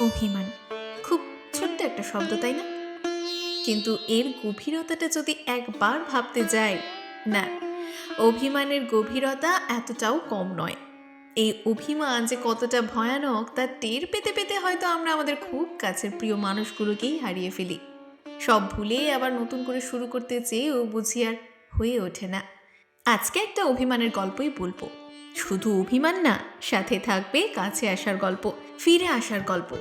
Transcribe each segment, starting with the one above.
অভিমান। খুব ছোট্ট একটা শব্দ, তাই না? কিন্তু এর গভীরতাটা যদি একবার ভাবতে যাই, না, অভিমানের গভীরতা এতটাও কম নয়। এই অভিমান যে কতটা ভয়ানক, তা টের পেতে পেতে হয়তো আমরা আমাদের খুব কাছের প্রিয় মানুষগুলোকেই হারিয়ে ফেলি। সব ভুলে আবার নতুন করে শুরু করতে চেয়েও বুঝি আর হয়ে ওঠে না। আজকে একটা অভিমানের গল্পই বলব। শুধু অভিমান না, সাথে থাকবে কাছে আসার গল্প, ফিরে আসার গল্প।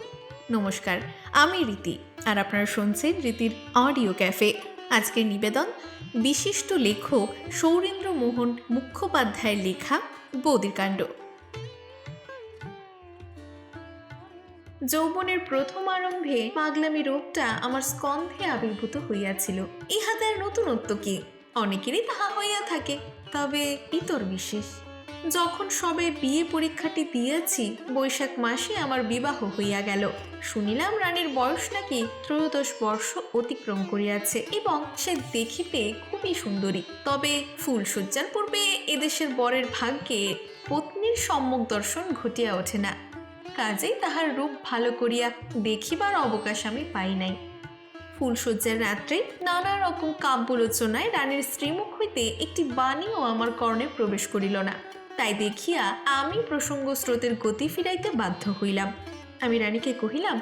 নমস্কার, আমি রীতি, আর আপনারা শুনছেন রীতির অডিও ক্যাফে আজকের নিবেদন, বিশিষ্ট লেখক সৌরেন্দ্র মোহন মুখোপাধ্যায়ের লেখা বৌদির কাণ্ড। যৌবনের প্রথম আরম্ভে পাগলামি রোগটা আমার স্কন্ধে আবির্ভূত হইয়াছিল। ইহাতে আর নতুনত্ব কি? অনেকেরই তাহা হইয়া থাকে, তবে ইতর বিশেষ। যখন সবে বিয়ে পরীক্ষাটি দিয়েছি, বৈশাখ মাসে আমার বিবাহ হইয়া গেল। শুনিলাম রানীর বয়স নাকি ত্রয়োদশ বর্ষ অতিক্রম করিয়াছে এবং সে দেখিতে খুবই সুন্দরী। তবে ফুলসজ্জার পূর্বে এদেশের বরের ভাগ্যে পত্নীর সম্মুখ দর্শন ঘটিয়া ওঠে না। কাজেই তাহার রূপ ভালো করিয়া দেখিবার অবকাশ আমি পাই নাই। ফুলসজ্জার রাত্রে নানা রকম কাব্যলোচনায় রানীর শ্রীমুখ হইতে একটি বাণীও আমার কর্ণে প্রবেশ করিল না। তাই দেখিয়া আমি প্রসঙ্গ স্রোতের গতি ফিরাইতে বাধ্য হইলাম। আমি রানীকে কহিলাম,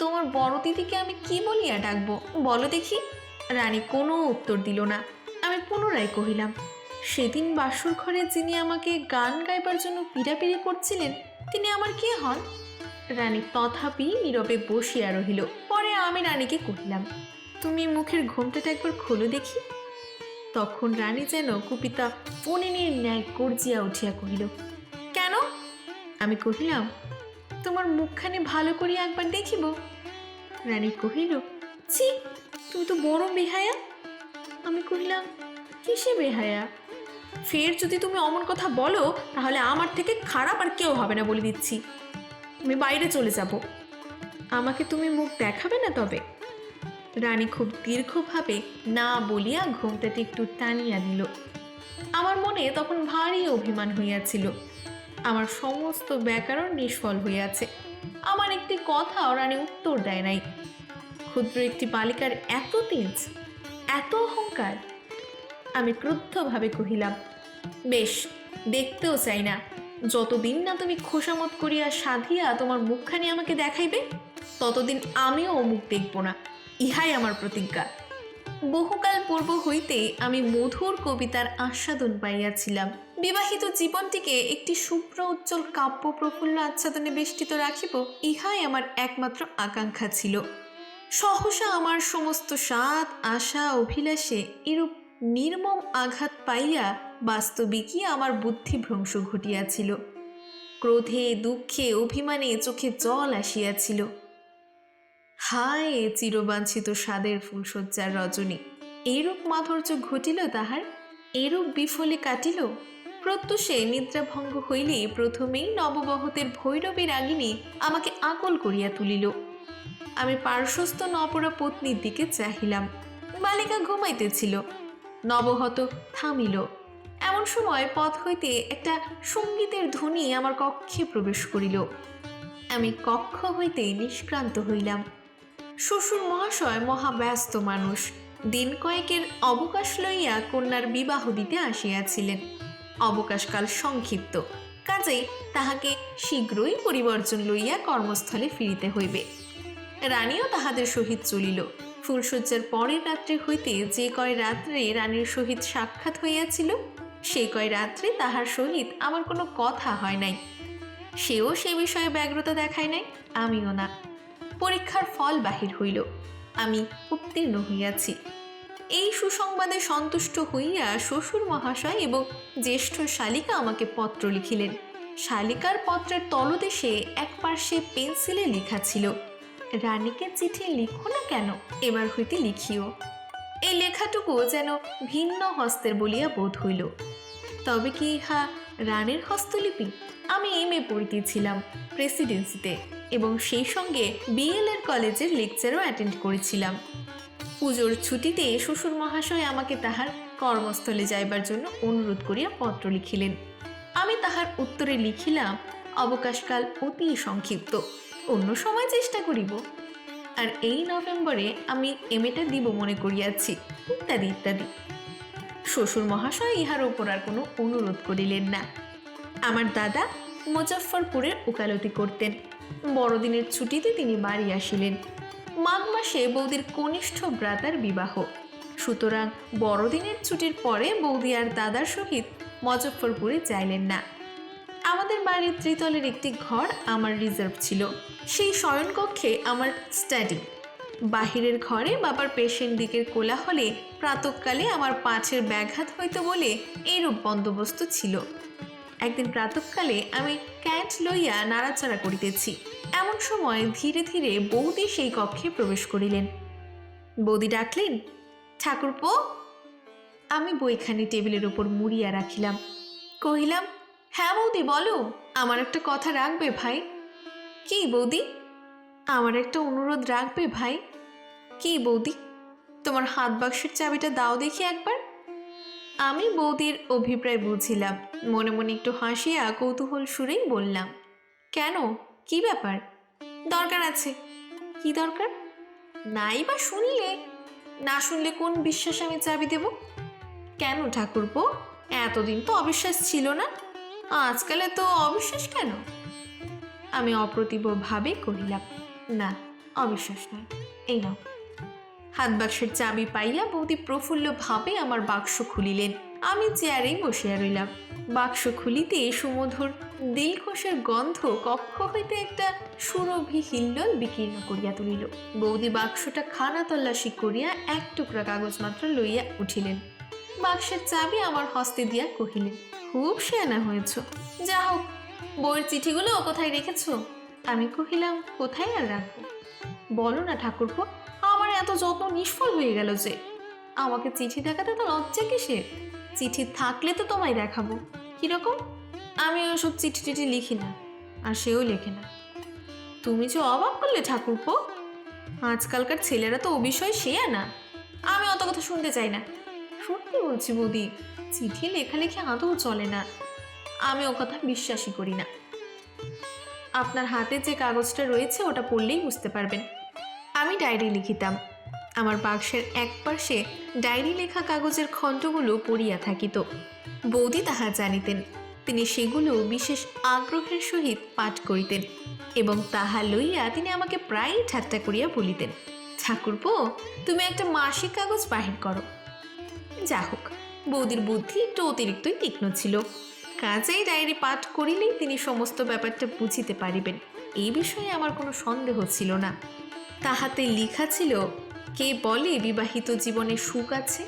তোমার বড় দিদিকে আমি কি বলিয়া ডাকবো? বলো দেখি। রানী কোনো উত্তর দিল না। আমি পুনরায় কহিলাম, সেদিন বাসুর ঘরে যিনি আমাকে গান গাইবার জন্য পিড়াপিড়ি করছিলেন, তিনি আমার কে হন? রানী তথাপি নীরবে বসিয়া রহিল। পরে আমি রানীকে কহিলাম, তুমি মুখের ঘোমটাটা একবার খোলো দেখি। তখন রানী যেন কুপিতা ফণিনীর ন্যায় গর্জিয়া উঠিয়া কহিল, কেন? আমি কহিলাম, তোমার মুখখানি ভালো করিয়া একবার দেখিব। রানী কহিল, ছি, তুমি তো বড় বেহায়া। আমি কহিলাম, কিসে বেহায়া? ফের যদি তুমি অমন কথা বলো, তাহলে আমার থেকে খারাপ আর কেউ হবে না বলে দিচ্ছি। আমি বাইরে চলে যাব। আমাকে তুমি মুখ দেখাবে না তবে? রানী খুব দীর্ঘভাবে না বলিয়া ঘুমটাটি একটু টানিয়া দিল। আমার মনে তখন ভারী অভিমান হইয়াছিল। আমার সমস্ত ব্যাকরণ নিষ্ফল হইয়াছে। আমার একটি কথাও রানী উত্তর দেয় নাই। ক্ষুদ্র একটি বালিকার এত তেজ, এত অহংকার, আমি ক্রুদ্ধভাবে কহিলাম, বেশ, দেখতেও চাই না। যতদিন না তুমি খোসামত করিয়া সাধিয়া তোমার মুখখানি আমাকে দেখাইবে, ততদিন আমিও মুখ দেখব না। ইহাই আমার প্রতিজ্ঞা। বহুকাল পূর্ব হইতে আমি মধুর কবিতার আস্বাদন পাইয়াছিলাম। বিবাহিত জীবনটিকে একটি শুভ্র উজ্জ্বল কাব্য প্রফুল্ল আচ্ছাদনে বেষ্টিত রাখিব ইহাই আমার একমাত্র আকাঙ্ক্ষা ছিল। সহসা আমার সমস্ত স্বাদ, আশা, অভিলাষে এরূপ নির্মম আঘাত পাইয়া বাস্তবিকই আমার বুদ্ধিভ্রংশ ঘটিয়াছিল। ক্রোধে, দুঃখে, অভিমানে চোখে জল আসিয়াছিল। হায়, চিরবাঞ্ছিত স্বাদের ফুলশয্যার রজনী। এইরূপ মাধুর্য ঘটিল তাহার? এরূপ বিফলে কাটিল? প্রত্যুষে নিদ্রাভঙ্গ হইলেই প্রথমেই নববহতের ভৈরবী রাগিনী আমাকে আকল করিয়া তুলিল। আমি পার্শ্বস্থ নপরা পত্নীর দিকে চাহিলাম। বালিকা ঘুমাইতেছিল। নবহত থামিল। এমন সময় পথ হইতে একটা সঙ্গীতের ধ্বনি আমার কক্ষে প্রবেশ করিল। আমি কক্ষ হইতে নিষ্ক্রান্ত হইলাম। শ্বশুর মহাশয় মহাব্যস্ত মানুষ। দিন কয়েকের অবকাশ লইয়া কন্যার বিবাহ দিতে আসিয়াছিলেন। অবকাশকাল সংক্ষিপ্ত, কাজেই তাহাকে শীঘ্রই পরিবর্তন লইয়া কর্মস্থলে ফিরিতে হইবে। রানীও তাহাদের সহিত চলিল। ফুলশয্যার পরের রাত্রে হইতে যে কয় রাত্রে রানীর সহিত সাক্ষাৎ হইয়াছিল, সে কয় রাত্রে তাহার সহিত আমার কোনো কথা হয় নাই। সেও সে বিষয়ে ব্যগ্রতা দেখায় নাই, আমিও না। পরীক্ষার ফল বাহির হইল। আমি উত্তীর্ণ হইয়াছি। এই সুসংবাদে সন্তুষ্ট হইয়া শ্বশুর মহাশয় এবং জ্যেষ্ঠ শালিকা আমাকে পত্র লিখিলেন। শালিকার পত্রের তলদেশে এক পার্শ্বে পেন্সিলে লেখা ছিল। রানীকে চিঠি লিখো না কেন? এবার হইতে লিখিও। এই লেখাটুকু যেন ভিন্ন হস্তের বলিয়া বোধ হইল। তবে কি ইহা রানীর হস্তলিপি। আমি এম এ পড়িতেছিলাম প্রেসিডেন্সিতে এবং সেই সঙ্গে বিএলএর কলেজের লেকচারও অ্যাটেন্ড করেছিলাম। পুজোর ছুটিতে শ্বশুর মহাশয় আমাকে তাহার কর্মস্থলে যাইবার জন্য অনুরোধ করিয়া পত্র লিখিলেন। আমি তাহার উত্তরে লিখিলাম, অবকাশকাল অতি সংক্ষিপ্ত, অন্য সময় চেষ্টা করিব। আর এই নভেম্বরে আমি এমএটা দিব মনে করিয়াছি। ইত্যাদি ইত্যাদি। শ্বশুর মহাশয় ইহার ওপর আর কোনো অনুরোধ করিলেন না। আমার দাদা মুজফ্ফরপুরের ওকালতি করতেন। বড়দিনের ছুটিতে তিনি বাড়ি আসিলেন। মাঘ মাসে বৌদির কনিষ্ঠ ভ্রাতার বিবাহ। সুতরাং বড়দিনের ছুটির পরে বৌদি আর দাদার সহিত মজফ্ফরপুরে যাইলেন না। আমাদের বাড়ির ত্রিতলের একটি ঘর আমার রিজার্ভ ছিল। সেই শয়নকক্ষে আমার স্টাডি বাহিরের ঘরে বাবার পেশেন্ট দিকের কোলাহলে প্রাতকালে আমার পাঁচের ব্যাঘাত হইত বলে এইরূপ বন্দোবস্ত ছিল। একদিন প্রাতকালে আমি ক্যাট লইয়া নাড়াচাড়া করিতেছি। এমন সময় ধীরে ধীরে বৌদি সেই কক্ষে প্রবেশ করিলেন। বৌদি ডাকলেন, ঠাকুরপো, আমি বইখানি টেবিলের উপর মুড়িয়া রাখিলাম। কহিলাম হ্যাঁ বৌদি, বলো, আমার একটা কথা রাখবে ভাই। কি বৌদি? আমার একটা অনুরোধ রাখবে ভাই। কি বৌদি? তোমার হাত বাক্সের চাবিটা দাও দেখি একবার। আমি বৌদির অভিপ্রায় বুঝিলাম। মনে মনে একটু হাসিয়া কৌতূহল সুরেই বললাম, কেন? কি ব্যাপার? দরকার আছে। কি দরকার? নাই বা শুনলে। না শুনলে কোন বিশ্বাস আমি চাবি দেব? কেন ঠাকুরপো? এতদিন তো অবিশ্বাস ছিল না। আজকালে তো অবিশ্বাস কেন? আমি অপ্রতিভভাবে কহিলাম, না, অবিশ্বাস নয়। এই নাও। হাত বাক্সের চাবি পাইয়া বৌদি প্রফুল্ল ভাবে আমার বাক্স খুলিলেন। আমি চেয়ারেই বসিয়া রইলাম। বাক্স খুলিতে সুমধুর দিলখোষের গন্ধ কক্ষ হইতে একটা সুরভি হিল্লোল বিকীর্ণ করিয়া তুলিল। বৌদি বাক্সটা খানা তল্লাশি করিয়া এক টুকরা কাগজ মাত্র লইয়া উঠিলেন। বাক্সের চাবি আমার হস্তে দিয়া কহিলেন, খুব শেয়ানা হয়েছ। যা হোক, বইয়ের চিঠিগুলো কোথায় রেখেছ? আমি কহিলাম, কোথায় আর রাখব? বলো না ঠাকুরপো এত যত্ন নিষ্ফল হয়ে গেল যে। আমাকে চিঠি দেখাতে তো লজ্জা কিসের? চিঠি থাকলে তো তোমায় দেখাবো। কীরকম? আমি ওসব চিঠি টিঠি লিখি না, আর সেও লেখে না। তুমি যে অবাক করলে ঠাকুরপো। আজকালকার ছেলেরা তো ও বিষয় সে না। আমি অত কথা শুনতে চাই না। সত্যি বলছি বৌদি, চিঠি লেখালেখি আদৌ চলে না। আমি ও কথা বিশ্বাসই করি না। আপনার হাতে যে কাগজটা রয়েছে, ওটা পড়লেই বুঝতে পারবেন। আমি ডায়েরি লিখিতাম। আমার বাক্সের এক পাশে ডায়েরি লেখা কাগজের খণ্ডগুলো পড়িয়া থাকিত। বৌদি তাহা জানিতেন। তিনি সেগুলো বিশেষ আগ্রহের সহিত পাঠ করিতেন এবং তাহা লইয়া তিনি আমাকে প্রায়ই ঠাট্টা করিয়া বলিতেন, ঠাকুরপো, তুমি একটা মাসিক কাগজ বাহির করো। যা হোক বৌদির বুদ্ধি একটু অতিরিক্তই তীক্ষ্ণ ছিল। কাজেই ডায়েরি পাঠ করিলেই তিনি সমস্ত ব্যাপারটা বুঝিতে পারিবেন এই বিষয়ে আমার কোনো সন্দেহ ছিল না। তাহাতে লিখা ছিল কে বলে বিবাহিত জীবনে সুখ আছে?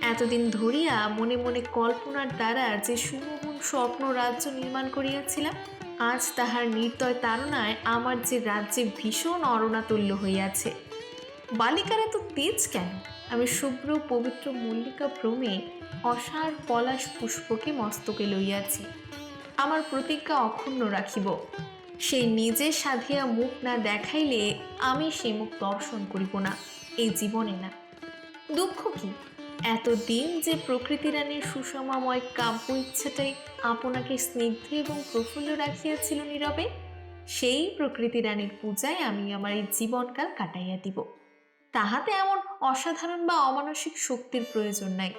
এতদিন ধরিয়া মনে মনে কল্পনার দ্বারা যে সুমোহন স্বপ্ন রাজ্য নির্মাণ করিয়াছিলাম, আজ তাহার নির্দয় তাড়নায় আমার যে রাজ্যে ভীষণ অরণাতুল্য হইয়াছে। বালিকারা তো তেজ কেন? আমি শুভ্র পবিত্র মল্লিকা ভ্রমে অসার পলাশ পুষ্পকে মস্তকে লইয়াছি। আমার প্রতিজ্ঞা অক্ষুণ্ণ রাখিব। সেই নিজে সাধিয়া মুখ না দেখাইলে আমি সে মুখ দর্শন করিব না। এই জীবনে না। দুঃখ কি? এতদিন যে প্রকৃতি রানীর সুষমাময় কাব্য ইচ্ছাটাই আপনাকে স্নিগ্ধ এবং প্রফুল্ল রাখিয়াছিল নীরবে, সেই প্রকৃতি রানীর পূজায় আমি আমার এই জীবনকাল কাটাইয়া দিব। তাহাতে এমন অসাধারণ বা অমানসিক শক্তির প্রয়োজন নাই।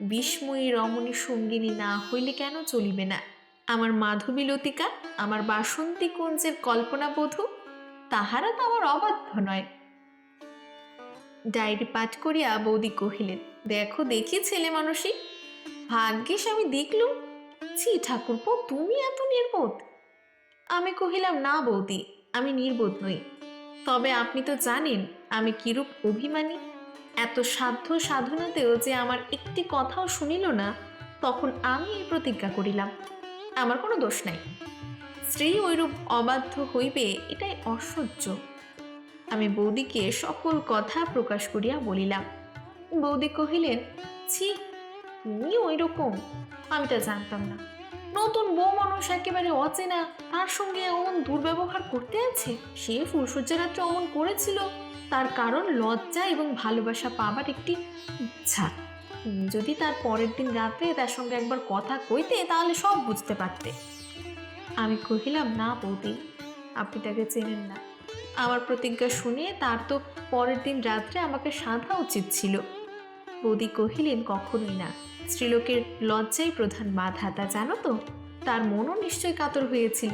বিস্ময়ী রমণী সঙ্গিনী না হইলে কেন চলিবে না? আমার মাধবী লতিকা, আমার বাসন্তী কুঞ্জের কল্পনা বধূ তাহারা তো আমার অবাধ্য নয়। ডায়েরি পাঠ করিয়া বৌদি কহিলেন, দেখো দেখি ছেলে মানুষই ভাগ্যিস আমি দেখলুম, ছি ঠাকুরপো, তুমি এত নির্বোধ। আমি কহিলাম, না বৌদি, আমি নির্বোধ নই। তবে আপনি তো জানেন, আমি কিরূপ অভিমানী। এত সাধ্য সাধনাতেও যে আমার একটি কথাও শুনিল না, তখন আমি এই প্রতিজ্ঞা করিলাম। আমার কোনো দোষ নাই। স্ত্রী ওইরূপ অবাধ্য হইবে, এটাই অসহ্য। আমি বৌদিকে সকল কথা প্রকাশ করিয়া বলিলাম। বৌদি কহিলেন, ছি, তুমি ওই রকম আমি তা জানতাম না। নতুন বউ মানুষ একেবারে অচেনা, তার সঙ্গে অমন দুর্ব্যবহার করতে আছে? সে ফুলসজ্জা রাত্রে অমন করেছিল। তার কারণ লজ্জা এবং ভালোবাসা পাবার একটি ইচ্ছা। যদি তার পরের দিন রাতে তার সঙ্গে একবার কথা কইতে, তাহলে সব বুঝতে পারতে। আমি কহিলাম, না বৌদি, আপনি তাকে চেনেন না। আমার প্রতিজ্ঞা শুনে তার তো পরের দিন রাত্রে আমাকে সাধা উচিত ছিল। বৌদি কহিলেন, কখনোই না। স্ত্রীলোকের লজ্জাই প্রধান বাধা, তা জানো তো? তার মনও নিশ্চয় কাতর হয়েছিল।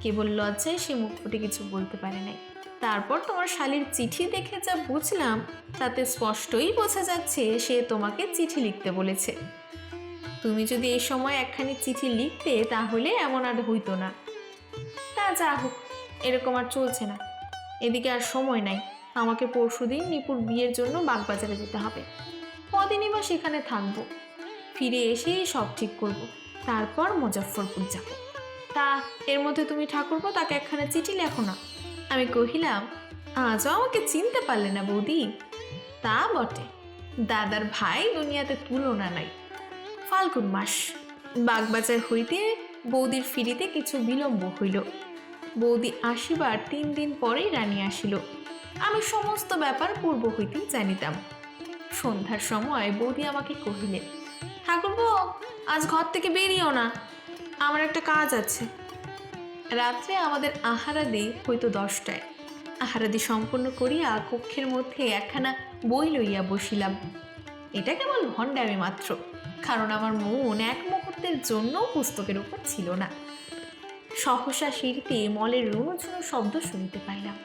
কেবল লজ্জায় সে মুখ ফুটে কিছু বলতে পারে নাই। তারপর তোমার শালির চিঠি দেখে যা বুঝলাম, তাতে স্পষ্টই বোঝা যাচ্ছে সে তোমাকে চিঠি লিখতে বলেছে। তুমি যদি এই সময় একখানি চিঠি লিখতে, তাহলে এমন আর হইতো না। তা যা হোক এরকম আর চলছে না। এদিকে আর সময় নাই। আমাকে পরশুদিন নিপুর বিয়ের জন্য বাগবাজারে যেতে হবে। কদিনই বা সেখানে থাকব। ফিরে এসেই সব ঠিক করব। তারপর মুজফ্ফরপুর যাব। তা, এর মধ্যে তুমি ঠাকুরপো তাকে একখানা চিঠি লেখো না। আমি কহিলাম, আজও আমাকে চিনতে পারলে না বৌদি। তা বটে। দাদার ভাই দুনিয়াতে তুলনা নাই। ফাল্গুন মাস। বাগবাজার হইতে বৌদির ফিরিতে কিছু বিলম্ব হইল। বৌদি আসিবার তিন দিন পরেই রানী আসিল। আমি সমস্ত ব্যাপার পূর্ব হইতেই জানিতাম। সন্ধ্যার সময় বৌদি আমাকে কহিলেন, ঠাকুরপো, আজ ঘর থেকে বেরিয়েও না। আমার একটা কাজ আছে। রাত্রে আমাদের আহারাদি হইতো দশটায়। আহারাদি সম্পন্ন করিয়া কক্ষের মধ্যে একখানা বই লইয়া বসিলাম। এটা কেবল ভণ্ডামি মাত্র, কারণ আমার মন এক মুহূর্তের জন্য পুস্তকের উপর ছিল না। সহসা সিঁড়িতে মলের রুনুঝুনো শব্দ শুনতে পাইলাম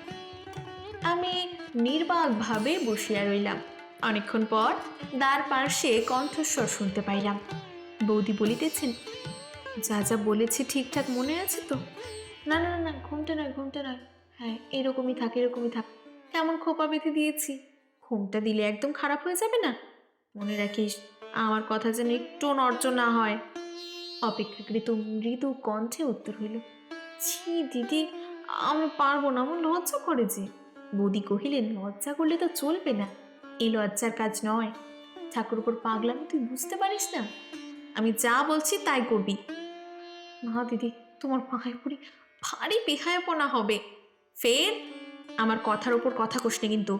আমি নির্বাকভাবে বসিয়া রইলাম। অনেকক্ষণ পর দ্বার পার্শ্বে কণ্ঠস্বর শুনতে পাইলাম। বৌদি বলিতেছেন, যা যা বলেছি ঠিকঠাক মনে আছে তো? না না না, ঘুমটা নয় ঘুমটা নয়। হ্যাঁ এরকমই থাক এরকমই থাক। কেমন খোপা বেঁধে দিয়েছি? ঘুমটা দিলে একদম খারাপ হয়ে যাবে না? মনে রাখিস, আমার কথা যেন একটু নর্জ না হয়। অপেক্ষাকৃত মৃদু কণ্ঠে উত্তর হইল, ছি, দিদি, আমি পারব না, আমার লজ্জা করে যে। বৌদি কহিলেন, লজ্জা করলে তো চলবে না এই লজ্জার কাজ নয়। ঠাকুর উপর পাগলামি তুই বুঝতে পারিস না? আমি যা বলছি তাই করবি। না, দিদি, তোমার পাহায় পড়ি ভারী বেহায়াপনা হবে। ফের আমার কথার ওপর কথা কোসনে কিন্তু।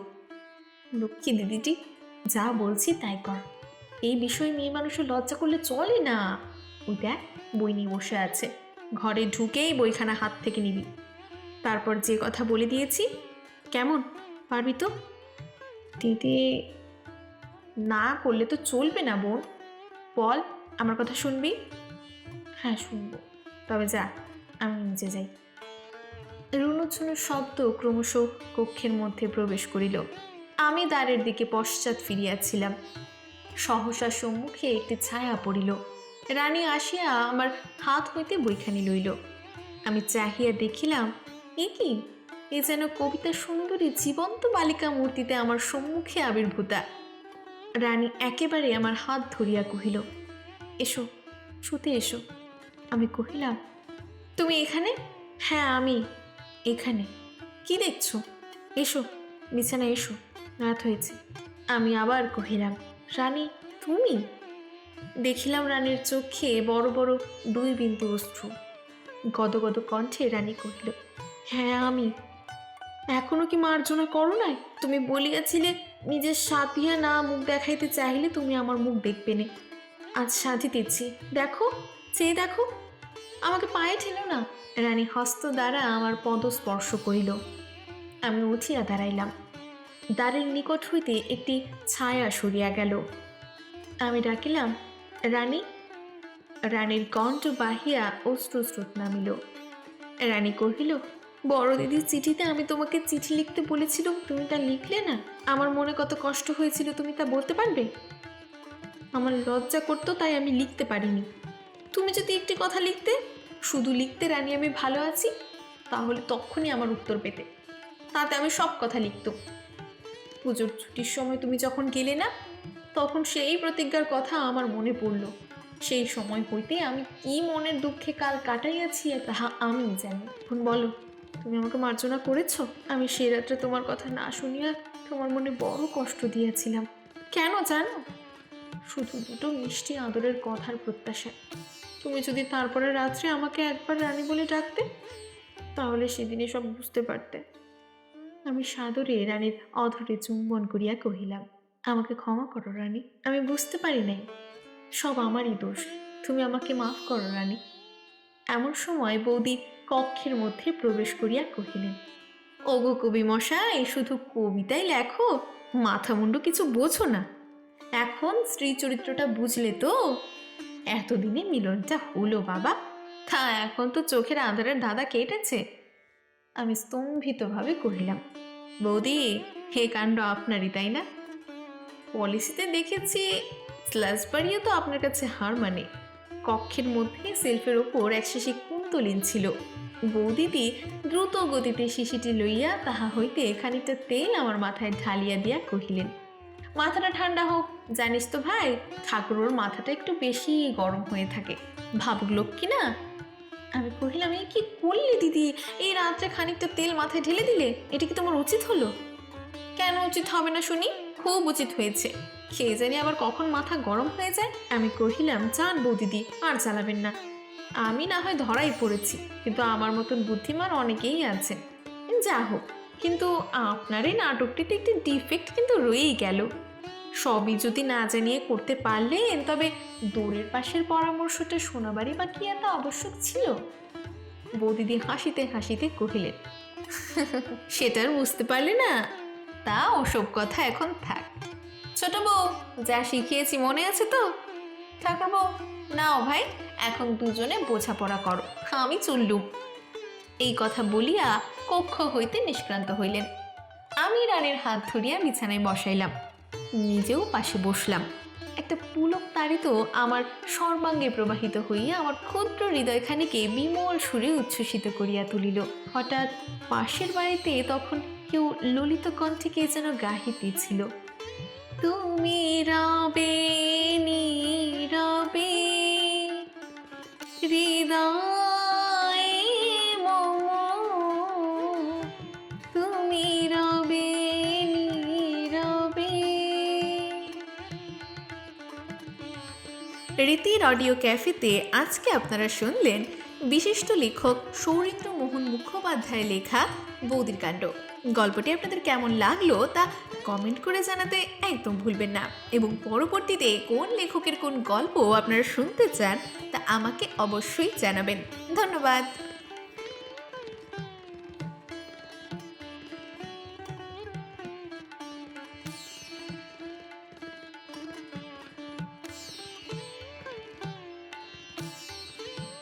লক্ষ্মী দিদিটি যা বলছি তাই কর। এই বিষয়ে মেয়ে মানুষের লজ্জা করলে চলে না। ওই দেখ বই নিয়ে বসে আছে। ঘরে ঢুকেই বইখানা হাত থেকে নিবি। তারপর যে কথা বলে দিয়েছি, কেমন? পারবি তো? দিদি, না করলে তো চলবে না বোন। বল, আমার কথা শুনবি? হ্যাঁ শুনব। তবে যা, আমি নিচে যাই। রুনুচুনুর শব্দ ক্রমশ কক্ষের মধ্যে প্রবেশ করিল। আমি দ্বারের দিকে পশ্চাৎ ফিরিয়াছিলাম। সহসা সম্মুখে একটি ছায়া পড়িল। রানী আসিয়া আমার হাত হইতে বইখানি লইল। আমি চাহিয়া দেখিলাম, এ কি? এ যেন কবিতা সুন্দরী জীবন্ত বালিকা মূর্তিতে আমার সম্মুখে আবির্ভূতা। রানী একেবারে আমার হাত ধরিয়া কহিল, এসো, শুতে এসো। আমি কহিলাম, তুমি এখানে? হ্যাঁ আমি। এখানে? কি দেখছ? এসো বিছানা এসো। রাত হয়েছে। আমি আবার কহিলাম, রানী, তুমি? দেখিলাম রানীর চোখে বড় বড় দুই বিন্দু অশ্রু। গদগদ কণ্ঠে রানী কহিল হ্যাঁ আমি। এখনও কি মার্জনা করো নাই? তুমি বলিয়াছিলে, নিজের সাথিয়া না মুখ দেখাইতে চাইলে তুমি আমার মুখ দেখবে না। আজ সাধিতেছি দেখো, চেয়ে দেখো। আমাকে পায়ে ঠেলো না? রানী হস্ত দ্বারা আমার পদ স্পর্শ করিল। আমি উঠিয়া দাঁড়াইলাম। দ্বারের নিকট হইতে একটি ছায়া সরিয়া গেল। আমি ডাকিলাম রানী? রানীর কণ্ঠ বাহিয়া অশ্রুস্রোত নামিল। রানী কহিল বড় দিদির চিঠিতে আমি তোমাকে চিঠি লিখতে বলেছিলাম, তুমি তা লিখলে না? আমার মনে কত কষ্ট হয়েছিল, তুমি তা বলতে পারবে? আমার লজ্জা করতো, তাই আমি লিখতে পারিনি। তুমি যদি একটি কথা লিখতে, শুধু লিখতে রানী আমি ভালো আছি, তাহলে তখনই আমার উত্তর পেতে। তাতে আমি সব কথা লিখত পুজোর ছুটির সময় তুমি যখন গেলে না তখন সেই প্রতিজ্ঞার কথা আমার মনে পড়ল। সেই সময় হইতে আমি কি মনের দুঃখে কাল কাটাইয়াছি তাহা আমি জানি। এখন বলো, তুমি আমাকে মার্জনা করেছ? আমি সে রাত্রে তোমার কথা না শুনিয়া তোমার মনে বড় কষ্ট দিয়েছিলাম। কেন জানো? শুধু দুটো মিষ্টি আদরের কথার প্রত্যাশা। তুমি যদি তারপরে রাত্রে আমাকে একবার রানী বলে ডাকতে, তাহলে সেদিনে সব বুঝতে পারতে। আমি সাদরে রানীর অধরে চুম্বন করিয়া কহিলাম আমাকে ক্ষমা করো, রানী। আমি বুঝতে পারি নাই। সব আমারই দোষ। তুমি আমাকে মাফ করো, রানী। এমন সময় বৌদি কক্ষের মধ্যে প্রবেশ করিয়া কহিলেন, ওগো কবি মশাই, শুধু কবিতাই লেখো মাথা মুন্ডু কিছু বোঝো না। এখন স্ত্রী চরিত্রটা বুঝলে তো? এতদিনে মিলনটা হলো, বাবা। তা এখন তো চোখের আঁধারের ধাঁধা কেটেছে। আমি স্তম্ভিতভাবে কহিলাম, বৌদি হে কাণ্ড আপনারই, তাই না? পলিসিতে দেখেছি স্ল্যাশ বাড়িয়ে তো আপনার কাছে হার মানে। কক্ষের মধ্যে সেলফের ওপর এক শিশি কুন্তলিন ছিল। বৌদিদি দ্রুত গতিতে শিশিটি লইয়া তাহা হইতে খানিকটা তেল আমার মাথায় ঢালিয়া দিয়া কহিলেন, মাথাটা ঠান্ডা হোক, জানিস তো ভাই, ঠাকুরের মাথাটা একটু বেশি গরম হয়ে থাকে। ভাবুক লক্ষ্মী না? আমি কহিলাম এই কি করলি দিদি? এই রাত্রে খানিকটা তেল মাথায় ঢেলে দিলে? এটা কি তোমার উচিত হলো? কেন উচিত হবে না শুনি? খুব উচিত হয়েছে। কে জানি আবার কখন মাথা গরম হয়ে যায়? আমি কহিলাম চান বৌদিদি, আর চালাবেন না। আমি না হয় ধরাই পড়েছি, কিন্তু আমার মতন বুদ্ধিমান অনেকেই আছে যা হোক, কিন্তু আপনার এই নাটকটিতে একটি ডিফেক্ট কিন্তু রয়েই গেল। সবই যদি না জানিয়ে করতে পারলেন, তবে দূরের পাশের পরামর্শটা শোনাবারই বা কি এত আবশ্যক ছিল? বৌদিদি হাসিতে হাসিতে কহিলেন সেটার বুঝতে পারলে না। তা ওসব কথা এখন থাক। ছোট বউ, যা শিখিয়েছি মনে আছে তো? ঠাকুর বউ, নাও ভাই, এখন দুজনে বোঝাপড়া করো, আমি চললুম। এই কথা বলিয়া কক্ষ হইতে নিষ্ক্রান্ত হইলেন। আমি রানের হাত ধরিয়া বিছানায় বসাইলাম। নিজেও পাশে বসলাম। একটা পুলক তাড়িত আমার সর্বাঙ্গে প্রবাহিত হইয়া আমার ক্ষুদ্র হৃদয়খানিকে বিমল সুরে উচ্ছ্বসিত করিয়া তুলিল। হঠাৎ পাশের বাড়িতে তখন কেউ ললিত কণ্ঠে কে যেন গাহিতেছিল তুমি রবে নীরবে তুমি রবে নীরবে রীতির অডিও ক্যাফেতে আজকে আপনারা শুনলেন বিশিষ্ট লেখক সৌরেন্দ্র মোহন মুখোপাধ্যায়ের লেখা বৌদির কাণ্ড। গল্পটি আপনাদের কেমন লাগল তা কমেন্ট করে জানাতে একদম ভুলবেন না। এবং পরবর্তীতে কোন লেখকের কোন গল্প আপনারা শুনতে চান তা আমাকে অবশ্যই জানাবেন। ধন্যবাদ।